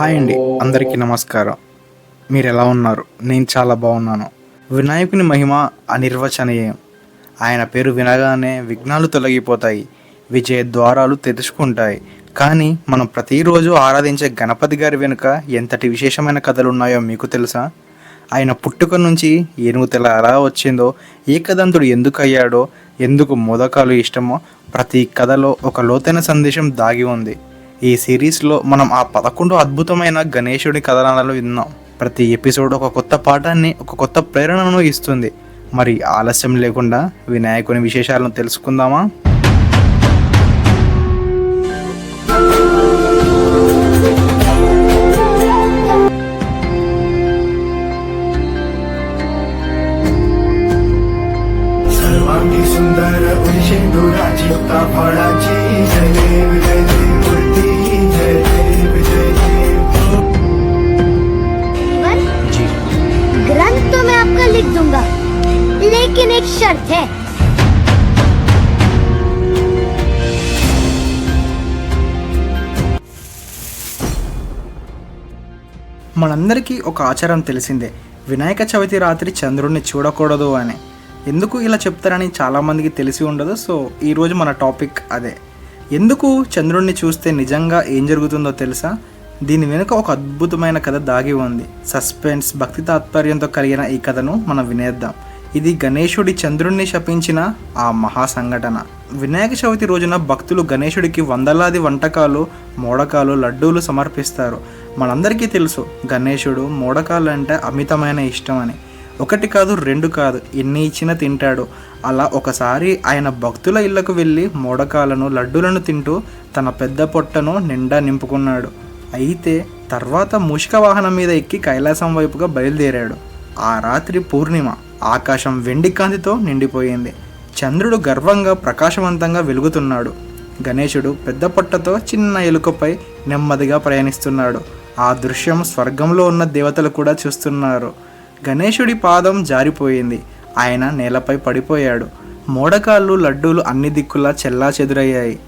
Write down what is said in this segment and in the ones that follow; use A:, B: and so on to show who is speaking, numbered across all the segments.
A: Hi అండి అందరికీ నమస్కారం. మీరు ఎలా ఉన్నారు? నేను చాలా బాగున్నాను. వినాయకుని మహిమ అనిర్వచనీయం. ఆయన పేరు వినగానే విఘ్నాలు తొలగిపోతాయి విజయ ద్వారాలు తెరుచుకుంటాయి. కానీ మనం ప్రతిరోజు ఆరాధించే గణపతి గారి వెనుక ఎంతటి విశేషమైన కథలు ఉన్నాయో మీకు తెలుసా? ఆయన పుట్టుక నుంచి ఏనుగు తెల ఎలా వచ్చిందో ఏకదంతుడు ఎందుకు అయ్యాడో ఎందుకు మోదకాలు ఇష్టమో ప్రతి కథలో ఒక లోతైన సందేశం దాగి ఉంది. ఈ సిరీస్లో మనం ఆ పదకొండు అద్భుతమైన గణేశుడి కథనాలను విన్నాం. ప్రతి ఎపిసోడ్ ఒక కొత్త పాఠాన్ని ఒక కొత్త ప్రేరణను ఇస్తుంది. మరి ఆలస్యం లేకుండా వినాయకుని విశేషాలను తెలుసుకుందామా? మనందరికీ ఒక ఆచారం తెలిసిందే వినాయక చవితి రాత్రి చంద్రుడిని చూడకూడదు అని. ఎందుకు ఇలా చెప్తారని చాలామందికి తెలిసి ఉండదు సో ఈరోజు మన టాపిక్ అదే. ఎందుకు చంద్రుడిని చూస్తే నిజంగా ఏం జరుగుతుందో తెలుసా? దీని వెనుక ఒక అద్భుతమైన కథ దాగి ఉంది. సస్పెన్స్ భక్తి తాత్పర్యంతో కలిగిన ఈ కథను మనం వినేద్దాం. ఇది గణేశుడి చంద్రుణ్ణి శపించిన ఆ మహా సంఘటన. వినాయక చవితి రోజున భక్తులు గణేశుడికి వందలాది వంటకాలు మోడకాలు లడ్డూలు సమర్పిస్తారు. మనందరికీ తెలుసు గణేశుడు మూడకాలంటే అంటే అమితమైన ఇష్టం అని ఒకటి కాదు రెండు కాదు ఎన్ని ఇచ్చినా తింటాడు. అలా ఒకసారి ఆయన భక్తుల ఇళ్ళకు వెళ్ళి మోడకాలను లడ్డూలను తింటూ తన పెద్ద పొట్టను నిండా నింపుకున్నాడు. అయితే తర్వాత మూషిక వాహనం మీద ఎక్కి కైలాసం వైపుగా బయలుదేరాడు. ఆ రాత్రి పూర్ణిమ ఆకాశం వెండి కాంతితో నిండిపోయింది. చంద్రుడు గర్వంగా ప్రకాశవంతంగా వెలుగుతున్నాడు. గణేశుడు పెద్ద పొట్టతో చిన్న ఎలుకపై నెమ్మదిగా ప్రయాణిస్తున్నాడు. ఆ దృశ్యం స్వర్గంలో ఉన్న దేవతలు కూడా చూస్తున్నారు. గణేశుడి పాదం జారిపోయింది. ఆయన నేలపై పడిపోయాడు. మోడకాళ్ళు లడ్డూలు అన్ని దిక్కులా చెల్లా చెదురయ్యాయి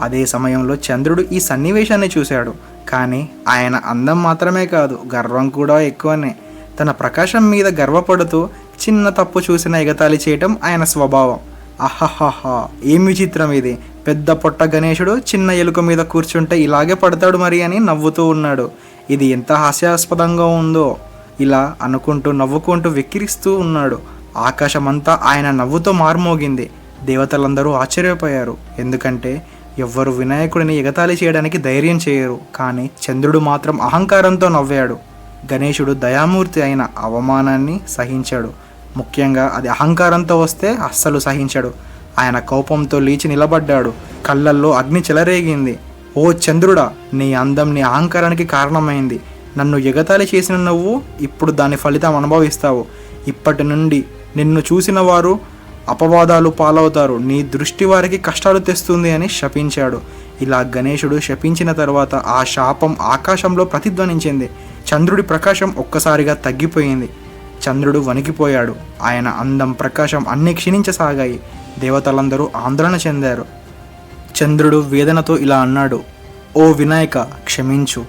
A: అదే సమయంలో చంద్రుడు ఈ సన్నివేశాన్ని చూశాడు. కానీ ఆయన అందం మాత్రమే కాదు గర్వం కూడా ఎక్కువనే. తన ప్రకాశం మీద గర్వపడుతూ చిన్న తప్పు చూసిన ఎగతాళి చేయటం ఆయన స్వభావం. అహహహా ఏం విచిత్రం ఇది? పెద్ద పొట్ట గణేశుడు చిన్న ఎలుక మీద కూర్చుంటే ఇలాగే పడతాడు మరి అని నవ్వుతూ ఉన్నాడు. ఇది ఎంత హాస్యాస్పదంగా ఉందో. ఇలా అనుకుంటూ నవ్వుకుంటూ వెక్కిరిస్తూ ఉన్నాడు. ఆకాశమంతా ఆయన నవ్వుతో మార్మోగింది. దేవతలందరూ ఆశ్చర్యపోయారు. ఎందుకంటే ఎవ్వరు వినాయకుడిని ఎగతాళి చేయడానికి ధైర్యం చేయరు. కానీ చంద్రుడు మాత్రం అహంకారంతో నవ్వాడు. గణేశుడు దయామూర్తి అయిన అవమానాన్ని సహించాడు. ముఖ్యంగా అది అహంకారంతో వస్తే అస్సలు సహించడు. ఆయన కోపంతో లేచి నిలబడ్డాడు. కళ్ళల్లో అగ్ని చెలరేగింది. ఓ చంద్రుడా నీ అందం నీ అహంకారానికి కారణమైంది. నన్ను ఎగతాళి చేసిన నువ్వు ఇప్పుడు దాని ఫలితం అనుభవిస్తావు. ఇప్పటి నుండి నిన్ను చూసిన వారు అపవాదాలు పాలవుతారు. నీ దృష్టి వారికి కష్టాలు తెస్తుంది అని శపించాడు. ఇలా గణేశుడు శపించిన తర్వాత ఆ శాపం ఆకాశంలో ప్రతిధ్వనించింది. చంద్రుడి ప్రకాశం ఒక్కసారిగా తగ్గిపోయింది. చంద్రుడు వణికిపోయాడు. ఆయన అందం ప్రకాశం అన్ని క్షీణించసాగాయి. దేవతలందరూ ఆందోళన చెందారు. చంద్రుడు వేదనతో ఇలా అన్నాడు ఓ వినాయక క్షమించు.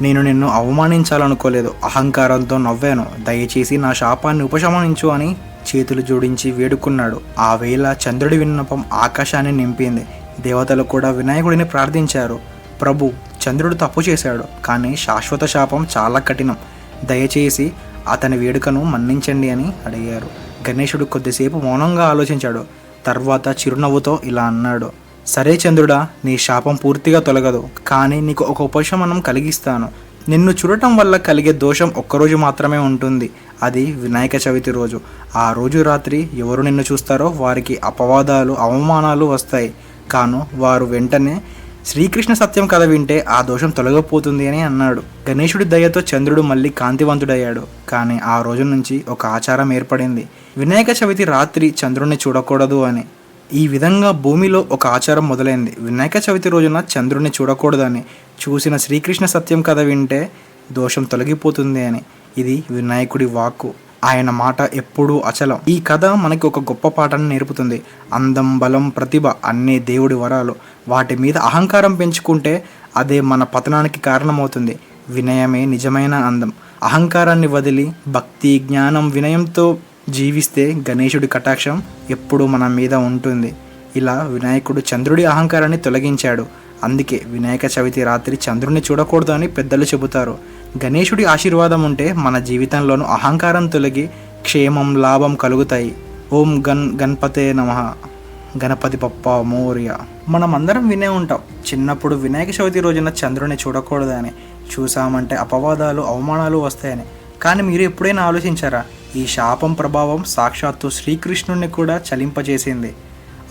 A: నేను నిన్ను అవమానించాలనుకోలేదు. అహంకారంతో నవ్వాను. దయచేసి నా శాపాన్ని ఉపశమనించు అని చేతులు జోడించి వేడుకున్నాడు. ఆ వేళ చంద్రుడి విన్నపం ఆకాశాన్ని నింపింది. దేవతలు కూడా వినాయకుడిని ప్రార్థించారు. ప్రభు చంద్రుడు తప్పు చేశాడు. కానీ శాశ్వత శాపం చాలా కఠినం. దయచేసి అతని వేడుకను మన్నించండి అని అడిగారు. గణేశుడు కొద్దిసేపు మౌనంగా ఆలోచించాడు. తర్వాత చిరునవ్వుతో ఇలా అన్నాడు సరే చంద్రుడా నీ శాపం పూర్తిగా తొలగదు. కానీ నీకు ఒక ఉపశమనం కలిగిస్తాను. నిన్ను చూడటం వల్ల కలిగే దోషం ఒక్కరోజు మాత్రమే ఉంటుంది. అది వినాయక చవితి రోజు. ఆ రోజు రాత్రి ఎవరు నిన్ను చూస్తారో వారికి అపవాదాలు అవమానాలు వస్తాయి. కాను వారు వెంటనే శ్రీకృష్ణ సత్యం కథ వింటే ఆ దోషం తొలగిపోతుంది అని అన్నాడు. గణేశుడి దయతో చంద్రుడు మళ్ళీ కాంతివంతుడయ్యాడు. కానీ ఆ రోజు నుంచి ఒక ఆచారం ఏర్పడింది. వినాయక చవితి రాత్రి చంద్రుడిని చూడకూడదు అని. ఈ విధంగా భూమిలో ఒక ఆచారం మొదలైంది. వినాయక చవితి రోజున చంద్రుడిని చూడకూడదని చూసిన శ్రీకృష్ణ సత్యం కథ వింటే దోషం తొలగిపోతుంది అని. ఇది వినాయకుడి వాక్కు. ఆయన మాట ఎప్పుడూ అచలం. ఈ కథ మనకి ఒక గొప్ప పాఠాన్ని నేర్పుతుంది. అందం బలం ప్రతిభ అన్నీ దేవుడి వరాలు. వాటి మీద అహంకారం పెంచుకుంటే అదే మన పతనానికి కారణమవుతుంది. వినయమే నిజమైన అందం. అహంకారాన్ని వదిలి భక్తి జ్ఞానం వినయంతో జీవిస్తే గణేశుడి కటాక్షం ఎప్పుడూ మన మీద ఉంటుంది. ఇలా వినాయకుడు చంద్రుడి అహంకారాన్ని తొలగించాడు. అందుకే వినాయక చవితి రాత్రి చంద్రుడిని చూడకూడదు అని పెద్దలు చెబుతారు. గణేశుడి ఆశీర్వాదం ఉంటే మన జీవితంలోనూ అహంకారం తొలగి క్షేమం లాభం కలుగుతాయి. ఓం గన్ గణపతే నమ. గణపతి పప్ప మోర్య. మనం అందరం వినే ఉంటాం. చిన్నప్పుడు వినాయక చవితి రోజున చంద్రుని చూడకూడదని. చూసామంటే అపవాదాలు అవమానాలు వస్తాయని. కానీ మీరు ఎప్పుడైనా ఆలోచించారా? ఈ శాపం ప్రభావం సాక్షాత్తు శ్రీకృష్ణుడిని కూడా చలింపజేసింది.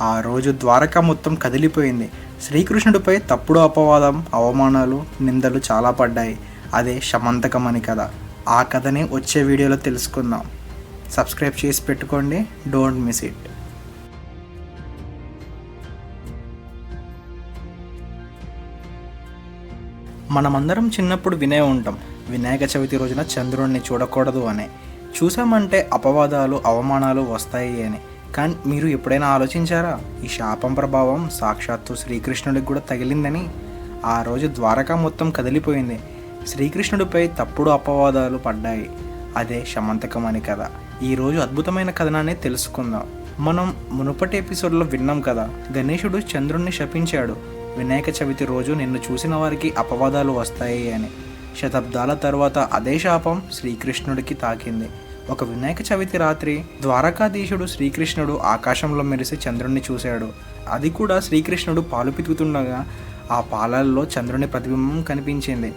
A: ఆ రోజు ద్వారక మొత్తం కదిలిపోయింది. శ్రీకృష్ణుడిపై తప్పుడు అపవాదం అవమానాలు నిందలు చాలా పడ్డాయి. అదే శమంతకం అని కథ ఆ కథని వచ్చే వీడియోలో తెలుసుకుందాం. సబ్స్క్రైబ్ చేసి పెట్టుకోండి. Don't miss it. మనమందరం చిన్నప్పుడు వినే ఉంటాం. వినాయక చవితి రోజున చంద్రుడిని చూడకూడదు అని. చూసామంటే అపవాదాలు అవమానాలు వస్తాయి అని. కానీ మీరు ఎప్పుడైనా ఆలోచించారా? ఈ శాపం ప్రభావం సాక్షాత్తు శ్రీకృష్ణుడికి కూడా తగిలిందని. ఆ రోజు ద్వారకా మొత్తం కదిలిపోయింది. శ్రీకృష్ణుడిపై తప్పుడు అపవాదాలు పడ్డాయి. అదే శమంతకం అని కథ ఈరోజు అద్భుతమైన కథనాన్ని తెలుసుకుందాం. మనం మునుపటి ఎపిసోడ్లో విన్నాం కదా గణేశుడు చంద్రుణ్ణి శపించాడు. వినాయక చవితి రోజు నిన్ను చూసిన వారికి అపవాదాలు వస్తాయి అని. శతాబ్దాల తర్వాత అదే శాపం శ్రీకృష్ణుడికి తాకింది. ఒక వినాయక చవితి రాత్రి ద్వారకాధీశుడు శ్రీకృష్ణుడు ఆకాశంలో మెరిసి చంద్రుణ్ణి చూశాడు. అది కూడా శ్రీకృష్ణుడు పాలు పితుకుతుండగా ఆ పాలల్లో చంద్రుని ప్రతిబింబం కనిపించింది.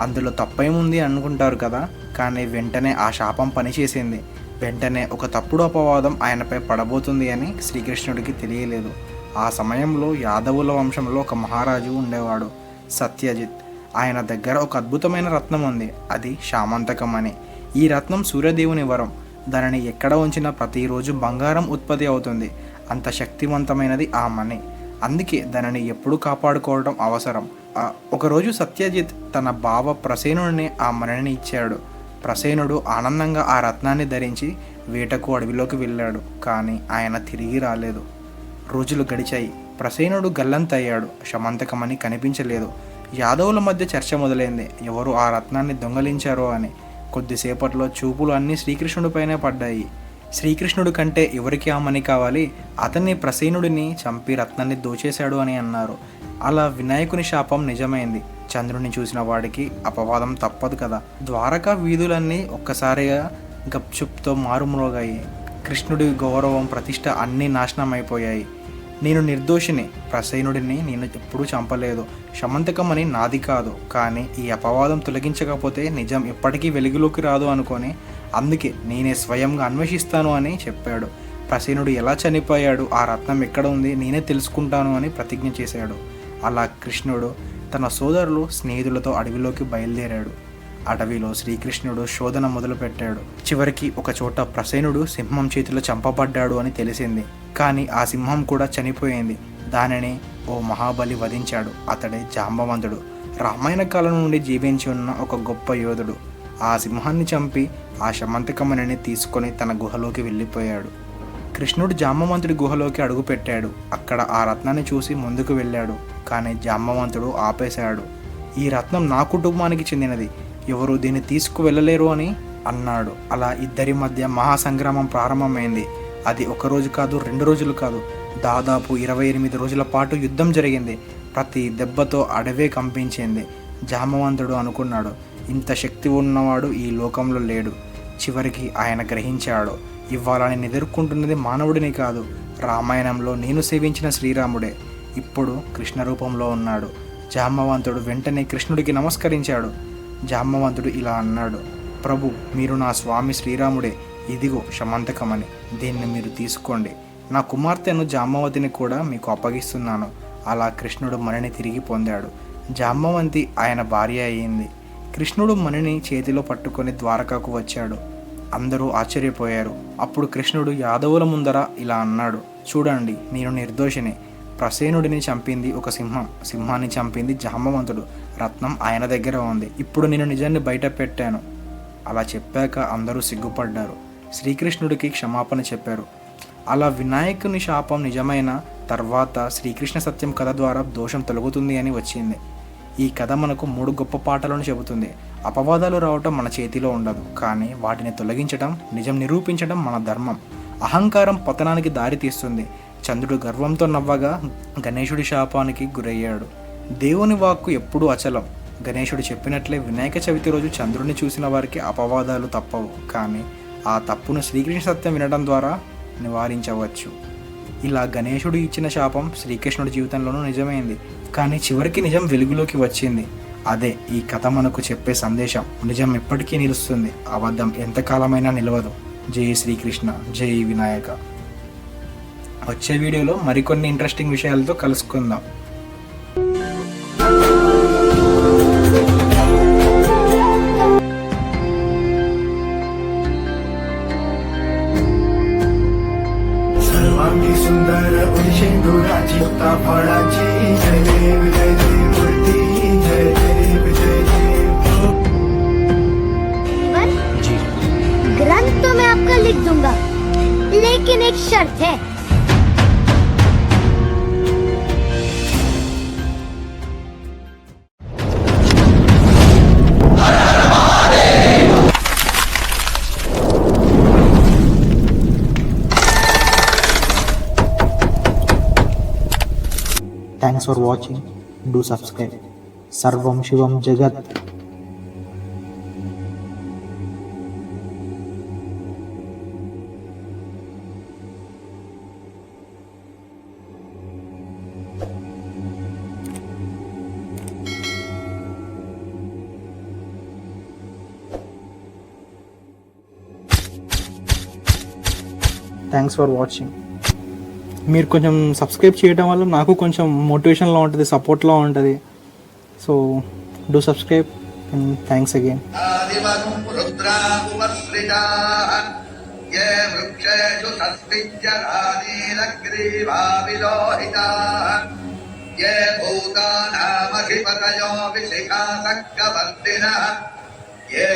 A: అందులో తప్పేముంది అనుకుంటారు కదా? కానీ వెంటనే ఆ శాపం పనిచేసింది. వెంటనే ఒక తప్పుడు అపవాదం ఆయనపై పడబోతుంది అని శ్రీకృష్ణుడికి తెలియలేదు. ఆ సమయంలో యాదవుల వంశంలో ఒక మహారాజు ఉండేవాడు సత్యజిత్. ఆయన దగ్గర ఒక అద్భుతమైన రత్నం ఉంది అది శామంతకం అని. ఈ రత్నం సూర్యదేవుని వరం. దానిని ఎక్కడ ఉంచినా ప్రతిరోజు బంగారం ఉత్పత్తి అవుతుంది. అంత శక్తివంతమైనది ఆ మణి అందుకే దానిని ఎప్పుడు కాపాడుకోవడం అవసరం. ఒకరోజు సత్యజిత్ తన బావ ప్రసేనుడిని ఆ మణిని ఇచ్చాడు. ప్రసేనుడు ఆనందంగా ఆ రత్నాన్ని ధరించి వేటకు అడవిలోకి వెళ్ళాడు కానీ ఆయన తిరిగి రాలేదు. రోజులు గడిచాయి. ప్రసేనుడు గల్లంతయ్యాడు. శమంతకమని కనిపించలేదు. యాదవుల మధ్య చర్చ మొదలైంది. ఎవరు ఆ రత్నాన్ని దొంగలించారో అని. కొద్దిసేపట్లో చూపులు అన్నీ శ్రీకృష్ణుడిపైనే పడ్డాయి. శ్రీకృష్ణుడి కంటే ఎవరికి ఆ మణి కావాలి? అతన్ని ప్రసీనుడిని చంపి రత్నాన్ని దోచేశాడు అని అన్నారు. అలా వినాయకుని శాపం నిజమైంది. చంద్రుని చూసిన వాడికి అపవాదం తప్పదు కదా. ద్వారకా వీధులన్నీ ఒక్కసారిగా గప్చుప్తో మారుమ్రోగాయి. కృష్ణుడి గౌరవం ప్రతిష్ట అన్నీ నాశనం అయిపోయాయి నేను నిర్దోషిని. ప్రసైనుడిని నేను ఎప్పుడూ చంపలేదు. శమంతకమని నాది కాదు. కానీ ఈ అపవాదం తొలగించకపోతే నిజం ఎప్పటికీ వెలుగులోకి రాదు అనుకొని అందుకే నేనే స్వయంగా అన్వేషిస్తాను అని చెప్పాడు. ప్రసేనుడు ఎలా చనిపోయాడు? ఆ రత్నం ఎక్కడ ఉంది? నేనే తెలుసుకుంటాను అని ప్రతిజ్ఞ చేశాడు. అలా కృష్ణుడు తన సోదరులు స్నేహితులతో అడవిలోకి బయలుదేరాడు. అడవిలో శ్రీకృష్ణుడు శోధన మొదలుపెట్టాడు. చివరికి ఒక చోట ప్రసేనుడు సింహం చేతిలో చంపబడ్డాడు అని తెలిసింది. కానీ ఆ సింహం కూడా చనిపోయింది. దానిని ఓ మహాబలి వధించాడు. అతడే జాంబవంతుడు. రామాయణ కాలం నుండి జీవించి ఉన్న ఒక గొప్ప యోధుడు. ఆ సింహాన్ని చంపి ఆ శమంతకమణిని తీసుకొని తన గుహలోకి వెళ్ళిపోయాడు. కృష్ణుడు జాంబవంతుడి గుహలోకి అడుగుపెట్టాడు. అక్కడ ఆ రత్నాన్ని చూసి ముందుకు వెళ్ళాడు. కానీ జాంబవంతుడు ఆపేశాడు. ఈ రత్నం నా కుటుంబానికి చెందినది. ఎవరు దీన్ని తీసుకువెళ్ళలేరు అని అన్నాడు. అలా ఇద్దరి మధ్య మహాసంగ్రామం ప్రారంభమైంది. అది ఒక రోజు కాదు రెండు రోజులు కాదు. దాదాపు ఇరవై ఎనిమిది రోజుల పాటు యుద్ధం జరిగింది. ప్రతి దెబ్బతో అడవే కంపించింది. జామవంతుడు అనుకున్నాడు. ఇంత శక్తి ఉన్నవాడు ఈ లోకంలో లేడు. చివరికి ఆయన గ్రహించాడు ఇవాళ నేను ఎదుర్కొంటున్నది మానవుడిని కాదు రామాయణంలో నేను సేవించిన శ్రీరాముడే. ఇప్పుడు కృష్ణ రూపంలో ఉన్నాడు. జామవంతుడు వెంటనే కృష్ణుడికి నమస్కరించాడు. జామవంతుడు ఇలా అన్నాడు ప్రభు మీరు నా స్వామి శ్రీరాముడే. ఇదిగో శమంతకమని. దీన్ని మీరు తీసుకోండి. నా కుమార్తెను జామవతిని కూడా మీకు అప్పగిస్తున్నాను. అలా కృష్ణుడు మనని తిరిగి పొందాడు. జామవంతి ఆయన భార్య అయింది. కృష్ణుడు మణిని చేతిలో పట్టుకొని ద్వారకాకు వచ్చాడు. అందరూ ఆశ్చర్యపోయారు. అప్పుడు కృష్ణుడు యాదవుల ముందర ఇలా అన్నాడు. చూడండి నేను నిర్దోషిని. ప్రసేనుడిని చంపింది ఒక సింహం. సింహాన్ని చంపింది జాంబవంతుడు రత్నం ఆయన దగ్గర ఉంది. ఇప్పుడు నేను నిజాన్ని బయట పెట్టాను. అలా చెప్పాక అందరూ సిగ్గుపడ్డారు. శ్రీకృష్ణుడికి క్షమాపణ చెప్పారు. అలా వినాయకుని శాపం నిజమైన తర్వాత శ్రీకృష్ణ సత్యం కథ ద్వారా దోషం తొలగుతుంది అని వచ్చింది. ఈ కథ మనకు మూడు గొప్ప పాటలను చెబుతుంది. అపవాదాలు రావటం మన చేతిలో ఉండదు కానీ వాటిని తొలగించడం నిజం నిరూపించడం మన ధర్మం. అహంకారం పతనానికి దారి తీస్తుంది. చంద్రుడు గర్వంతో నవ్వగా గణేశుడి శాపానికి గురయ్యాడు. దేవుని వాక్కు ఎప్పుడూ అచలం. గణేశుడు చెప్పినట్లే వినాయక చవితి రోజు చంద్రుడిని చూసిన వారికి అపవాదాలు తప్పవు. కానీ ఆ తప్పును శ్రీకృష్ణ సత్యం వినడం ద్వారా నివారించవచ్చు. ఇలా గణేశుడు ఇచ్చిన శాపం శ్రీకృష్ణుడి జీవితంలోనూ నిజమైంది. కానీ చివరికి నిజం వెలుగులోకి వచ్చింది. అదే ఈ కథ మనకు చెప్పే సందేశం. నిజం ఎప్పటికీ నిలుస్తుంది. అబద్ధం ఎంతకాలమైనా నిలవదు. జై శ్రీకృష్ణ. జై వినాయక. వచ్చే వీడియోలో మరికొన్ని ఇంట్రెస్టింగ్ విషయాలతో కలుసుకుందాం. Thanks for watching do subscribe सर्व शिव जगत Thanks for watching. మీరు కొంచెం సబ్స్క్రైబ్ చేయడం వల్ల నాకు కొంచెం మోటివేషన్లో ఉంటుంది సపోర్ట్లో ఉంటుంది so do subscribe and thanks again
B: आदिवगुं रुद्रामुपसृजाः ये वृक्षेषु सस्मिञ्जरानीलग्रीवाविलोहिताः ये भूतानामधिपतयो विशिखासक्कवर्तिनः ये